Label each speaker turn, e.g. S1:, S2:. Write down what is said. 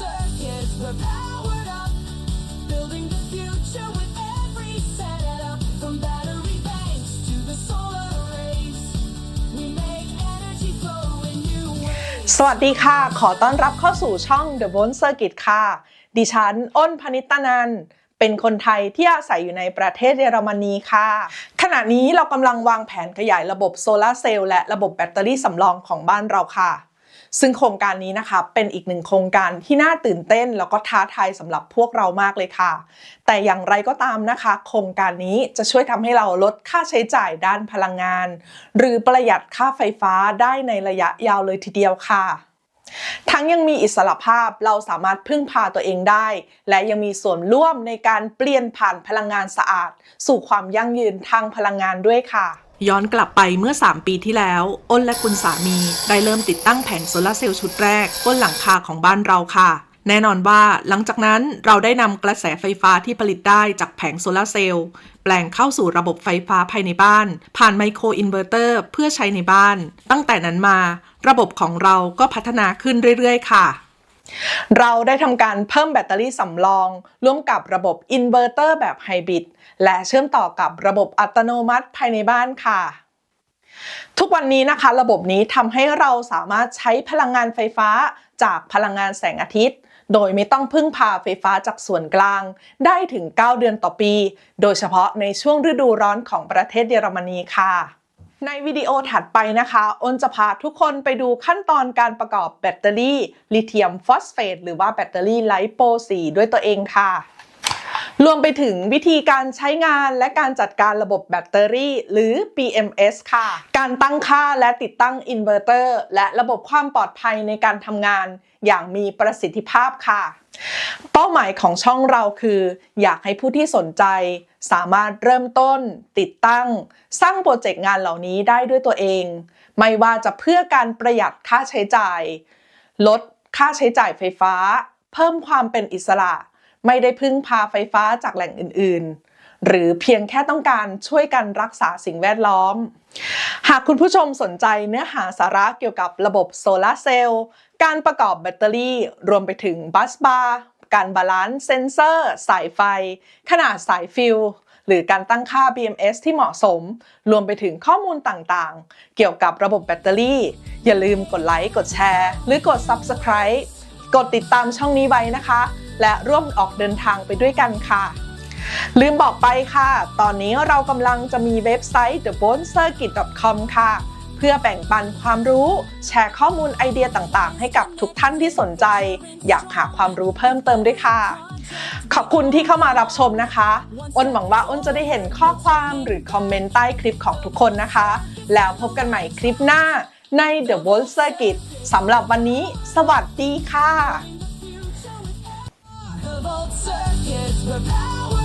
S1: circuits, we're powered up, building the future with every setup. From battery banks to the solar arrays, we make energy flow in new ways.
S2: สวัสดีค่ะ ขอต้อนรับเข้าสู่ช่อง The Bone Circuit ค่ะ ดิฉัน อ้นพนิตนันเป็นคนไทยที่อาศัยอยู่ในประเทศเยอรมนีค่ะ ขณะนี้เรากำลังวางแผนขยายระบบโซลาเซลล์และระบบแบตเตอรี่สำรองของบ้านเราค่ะ ซึ่งโครงการนี้นะคะเป็นอีกหนึ่งโครงการที่น่าตื่นเต้น แล้วก็ท้าทายสำหรับพวกเรามากเลยค่ะ แต่อย่างไรก็ตามนะคะ โครงการนี้จะช่วยทำให้เราลดค่าใช้จ่ายด้านพลังงาน หรือประหยัดค่าไฟฟ้าได้ในระยะยาวเลยทีเดียวค่ะทั้งยังมีอิสระภาพเราสามารถพึ่งพาตัวเองได้ และยังมีส่วนร่วมในการเปลี่ยนผ่านพลังงานสะอาด สู่ความยั่งยืนทางพลังงานด้วยค่ะ ย้อนกลับไปเมื่อ 3 ปีที่แล้ว อ้นและคุณสามีได้เริ่มติดตั้งแผงโซลาร์เซลล์ชุดแรกบนหลังคาของบ้านเราค่ะ แน่นอนว่าหลังจากนั้นเราได้นำกระแสไฟฟ้าที่ผลิตได้จากแผงโซลาร์เซลล์แปลงเข้าสู่ระบบไฟฟ้าภายในบ้าน ผ่านไมโครอินเวอร์เตอร์เพื่อใช้ในบ้าน ตั้งแต่นั้นมา ระบบของเราก็พัฒนาขึ้นเรื่อยๆ ค่ะ เราได้ทำการเพิ่มแบตเตอรี่สำรอง ร่วมกับระบบอินเวอร์เตอร์แบบไฮบริดและเชื่อมต่อกับระบบอัตโนมัติภายในบ้านค่ะ ทุกวันนี้นะคะระบบนี้ทำให้เราสามารถใช้พลังงานไฟฟ้าจากพลังงานแสงอาทิตย์ โดยไม่ต้องพึ่งพาไฟฟ้าจากส่วนกลาง ได้ถึง 9 เดือนต่อปี โดยเฉพาะในช่วงฤดูร้อนของประเทศเยอรมนีค่ะ ในวิดีโอถัดไปนะคะอ้นจะพาทุกคนไปดูขั้นตอนการประกอบแบตเตอรี่ลิเธียมฟอสเฟตหรือว่าแบตเตอรี่ไลโปสีด้วยตัวเองค่ะ รวมไปถึงวิธีการใช้งานและการจัดการระบบแบตเตอรี่ หรือ BMS ค่ะ การตั้งค่าและติดตั้งอินเวอร์เตอร์และระบบความปลอดภัยในการทำงานอย่างมีประสิทธิภาพค่ะ เป้าหมายของช่องเราคือ อยากให้ผู้ที่สนใจ สามารถเริ่มต้น ติดตั้ง สร้างโปรเจกต์งานเหล่านี้ได้ด้วยตัวเอง ไม่ว่าจะเพื่อการประหยัดค่าใช้จ่าย ลดค่าใช้จ่ายไฟฟ้า เพิ่มความเป็นอิสระ ไม่ได้พึ่งพาไฟฟ้าจากแหล่งอื่นๆ หรือเพียงแค่ต้องการช่วยกันรักษาสิ่งแวดล้อม หากคุณผู้ชมสนใจเนื้อหาสาระเกี่ยวกับระบบโซลาร์เซลล์การประกอบแบตเตอรี่ รวมไปถึงบัสบาร์การบาลานซ์เซนเซอร์ สายไฟ ขนาดสายฟิล หรือการตั้งค่า BMS ที่เหมาะสม รวมไปถึงข้อมูลต่างๆ เกี่ยวกับระบบแบตเตอรี่ อย่าลืมกดไลค์ กดแชร์ หรือกด Subscribe กดติดตามช่องนี้ไว้นะคะ และร่วมออกเดินทางไปด้วยกันค่ะ ลืมบอกไปค่ะ ตอนนี้เรากำลังจะมีเว็บไซต์ thebonecircuit.com ค่ะ เพื่อแบ่งปันความรู้ แชร์ข้อมูลไอเดียต่างๆ ให้กับทุกท่านที่สนใจ อยากหาความรู้เพิ่มเติมด้วยค่ะ ขอบคุณที่เข้ามารับชมนะคะ อ้นหวังว่าอ้นจะได้เห็นข้อความหรือคอมเมนต์ใต้คลิปของทุกคนนะคะ แล้วพบกันใหม่คลิปหน้าใน The w o r l d Circuit สำหรับวันนี้ สวัสดีค่ะ
S1: Of old circuits, we're power